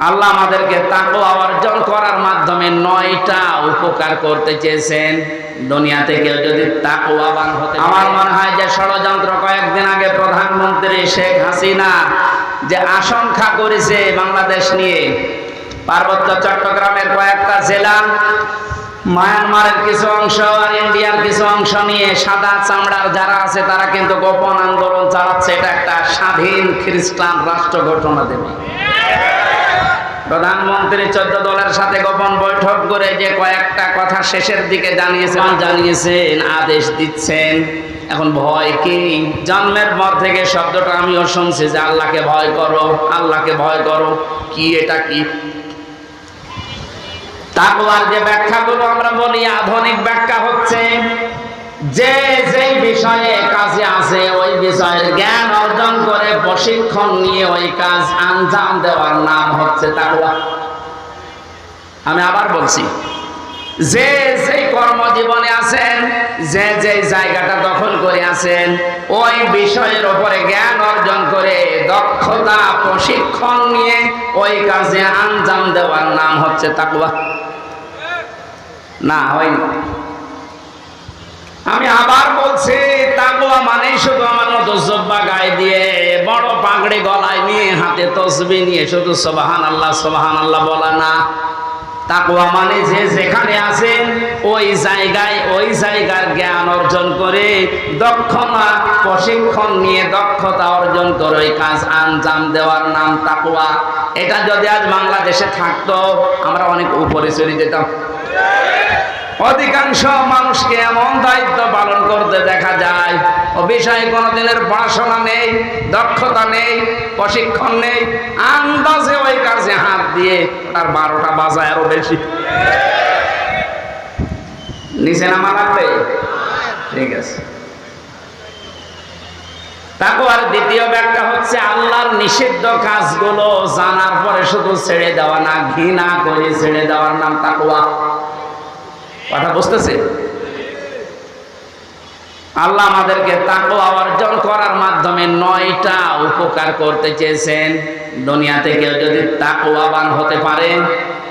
আল্লাহ আমাদেরকে তাকওয়া অর্জন করার মাধ্যমে নয়টা উপকার করতে চেয়েছেন। দুনিয়াতে কেউ যদি তাকওয়াবান হতে আমার মনে হয় যে ষড়যন্ত্র কয়েকদিন আগে প্রধানমন্ত্রী শেখ হাসিনা যে আশঙ্কা করেছে বাংলাদেশ নিয়ে, পার্বত্য চট্টগ্রামের কয়েকটা জেলা, মায়ানমারের কিছু অংশ আর ইন্ডিয়ার কিছু অংশ নিয়ে সাদা চামড়ার যারা আছে, তারা কিন্তু গোপন আন্দোলন চালাচ্ছে। এটা একটা স্বাধীন খ্রিস্টান রাষ্ট্র ঘোষণা দেবে। প্রধানমন্ত্রী চোদ্দ দলের সাথে গোপন বৈঠক করে যে কয়েকটা কথা শেষের দিকে জানিয়েছেন জানিয়েছেন আদেশ দিচ্ছেন। এখন ভয় কি? জন্মের পর থেকে শব্দটা আমিও শুনছি যে আল্লাহকে ভয় করো আল্লাহকে ভয় করো। কি এটা কি? তাকওয়ার যে ব্যাখ্যাগুলো আমরা বলি আধুনিক ব্যাখ্যা হচ্ছে যে যেই বিষয়ে কাজে আছে, ওই বিষয়ের জ্ঞান অর্জন করে প্রশিক্ষণ নিয়ে ওই কাজ আঞ্জাম দেওয়ার নাম হচ্ছে তাকওয়া। আমি আবার বলছি, যে যেই কর্মজীবনে আছেন, যে যে জায়গাটা দখল করে আছেন, ওই বিষয়ের উপরে জ্ঞান অর্জন করে দক্ষতা, প্রশিক্ষণ নিয়ে ওই কাজে আঞ্জাম দেওয়ার নাম হচ্ছে তাকুয়া না, হয়নি। বলছি তাকুয়া মানে শুধু আমার মতো জব্বা গায়ে দিয়ে বড় পাগড়ি গলায় নিয়ে হাতে তসবি নিয়ে শুধু সোবাহান আল্লাহ সোবাহান আল্লাহ বলা না। তাকুয়া মানে যে যেখানে আছেন, ওই জায়গায়, ওই জায়গার জ্ঞান অর্জন করে দক্ষতা, প্রশিক্ষণ নিয়ে দক্ষতা অর্জন করে ওই কাজ আঞ্জাম দেওয়ার নাম তাকুয়া এটা যদি আজ বাংলাদেশে থাকতো, আমরা অনেক উপরে চলে যেতাম। অধিকাংশ মানুষকে এমন দায়িত্ব পালন করতে দেখা যায়। ও বিষয়ে কোনোদিনের পড়াশোনা নেই, দক্ষতা নেই, প্রশিক্ষণ নেই, আন্দাজে ওই কাজে হাত দিয়ে তার বারোটা বাজায় আরও বেশি। নিচে নামা লাগবে? ঠিক আছে। তারপর দ্বিতীয় ব্যাখ্যা হচ্ছে, আল্লাহর নিষিদ্ধ কাজগুলো জানার পরে শুধু ছেড়ে দেওয়া না, ঘৃণা করে ছেড়ে দেওয়ার নাম তাকুয়া কথা বুঝতেছে? আল্লাহ আমাদেরকে তাকওয়া অর্জন করার মাধ্যমে নয়টা উপকার করতে চেয়েছেন। দুনিয়াতে কেউ যদি তাকওয়াবান হতে পারে,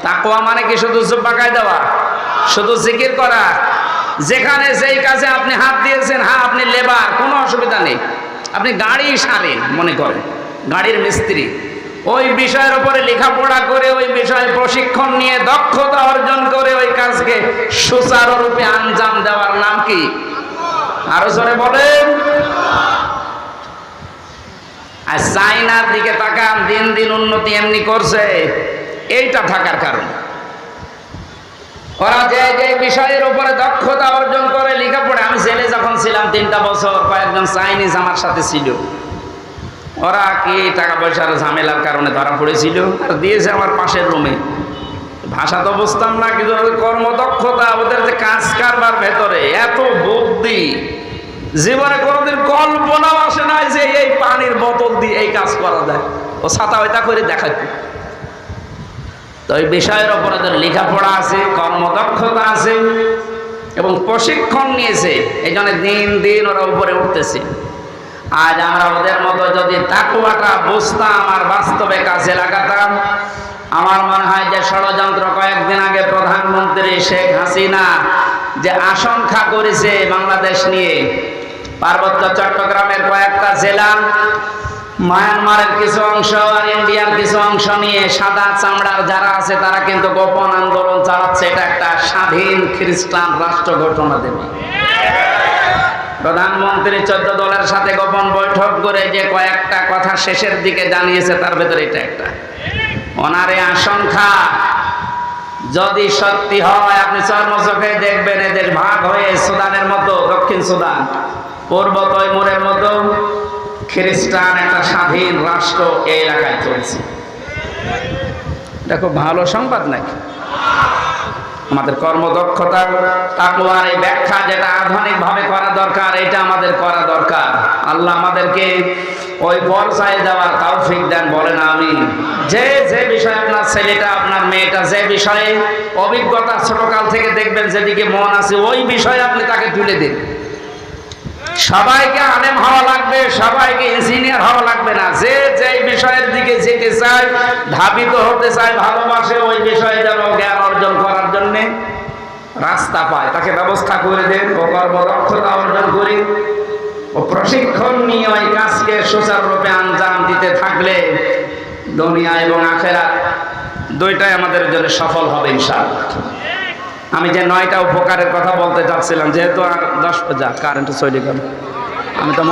তাকওয়া মানে কি? শুধু জুব্বাকায় দেওয়া শুধু জিকির করা? যেখানে যেই কাজে আপনি হাত দিয়েছেন হ্যাঁ আপনি লেবার, কোনো অসুবিধা নেই। আপনি গাড়ি সারেন, মনে করেন। গাড়ির মিস্ত্রি ওই বিষয়ের উপরে লেখাপড়া করে, ওই বিষয়ে প্রশিক্ষণ নিয়ে, দক্ষতা অর্জন করে ওই কাজকে সুচারুরূপে আঞ্জাম দেওয়ার নাম কি? আরও জোরে বলেন। আর চাইনার দিকে তাকান, দিন দিন উন্নতি এমনি করছে। এইটা থাকার কারণ। ওরা যে যে বিষয়ের উপরে দক্ষতা অর্জন করে, লেখাপড়া, আমি জেলে যখন ছিলাম তিনটা বছর, কয়েকজন চাইনিজ আমার সাথে ছিল। ওরা কি টাকা পয়সার ঝামেলার কারণে ধরা পড়েছিল? আর দিয়েছে আমার পাশের রুমে। ভাষা তো বুঝতাম না, কিন্তু কর্মদক্ষতা, ওদের যে কাজ কারবার ভেতরে, এত বুদ্ধি। জীবনে কোনোদিন কল্পনাও আসে না যে এই পানির বোতল দিয়ে এই কাজ করা যায়। ও ছাতা ওইটা করে দেখাতো তো এই বিষয়ের ওপর ওদের লেখাপড়া আছে, কর্মদক্ষতা আছে, এবং প্রশিক্ষণ নিয়েছে। এই জন্য দিন দিন ওরা উপরে উঠতেছে। আজ আমরা ওদের মতো যদি তাকুয়াটা বুঝতাম আর বাস্তবে কাজে লাগাতাম, আমার মনে হয় যে ষড়যন্ত্র কয়েকদিন আগে প্রধানমন্ত্রী শেখ হাসিনা যে আশঙ্কা করেছে বাংলাদেশ নিয়ে, পার্বত্য চট্টগ্রামের কয়েকটা জেলা, মায়ানমারের কিছু অংশ আর ইন্ডিয়ার কিছু অংশ নিয়ে সাদা চামড়ার যারা আছে, তারা কিন্তু গোপন আন্দোলন চালাচ্ছে। এটা একটা স্বাধীন খ্রিস্টান রাষ্ট্র ঘোষণা দেবে। প্রধানমন্ত্রী চোদ্দ দলের সাথে গোপন বৈঠক করে যে কয়েকটা কথা শেষের দিকে জানিয়েছে, তার ভেতরে এটা একটা। ওনারে আশঙ্কা, যদি সত্যি হয়, আপনি চর্মচোখে দেখবেন এদের ভাগ হয়ে সুদানের মতো, দক্ষিণ সুদান, পূর্ব তৈমুরের মতো খ্রিস্টান একটা স্বাধীন রাষ্ট্র এই এলাকায় চলছে। এটা খুব ভালো সংবাদ নাকি? আমাদের কর্মদক্ষতা তাকুয়ার এই ব্যাখ্যা যেটা আধুনিকভাবে করা দরকার, এটা আমাদের করা দরকার। আল্লাহ আমাদেরকে ওই পর্যায়ে দেওয়ার তৌফিক দেন, বলেন আমি যে যে বিষয়ে আপনার ছেলেটা, আপনার মেয়েটা, যে বিষয়ে অভিজ্ঞতা ছোটকাল থেকে দেখবেন, যেদিকে মন আছে, ওই বিষয়ে আপনি তাকে তুলে দিন। সবাইকে আলেম হওয়া লাগবে, সবাইকে ইঞ্জিনিয়ার হওয়া লাগবে না। যে যে বিষয়ের দিকে যেতে চায়, ধাবিত হতে চায়, ভালোবাসে, ওই বিষয়ে যেন জ্ঞান অর্জন করার জন্যে রাস্তা পায়। তাকে ব্যবস্থা করে দেন ও কর্মদক্ষতা অর্জন করে। ও প্রশিক্ষণ নিয়ে ওই কাজকে সুচারুরূপে আঞ্জাম দিতে থাকলে দুনিয়া এবং আখেরাত দুইটাই আমাদের জন্য সফল হবে ইনশাল আমি যে নয়টা উপকারের কথা বলতে চাচ্ছিলাম, যেহেতু আর দশ যা কারেন্ট চলে গেল। আমি তো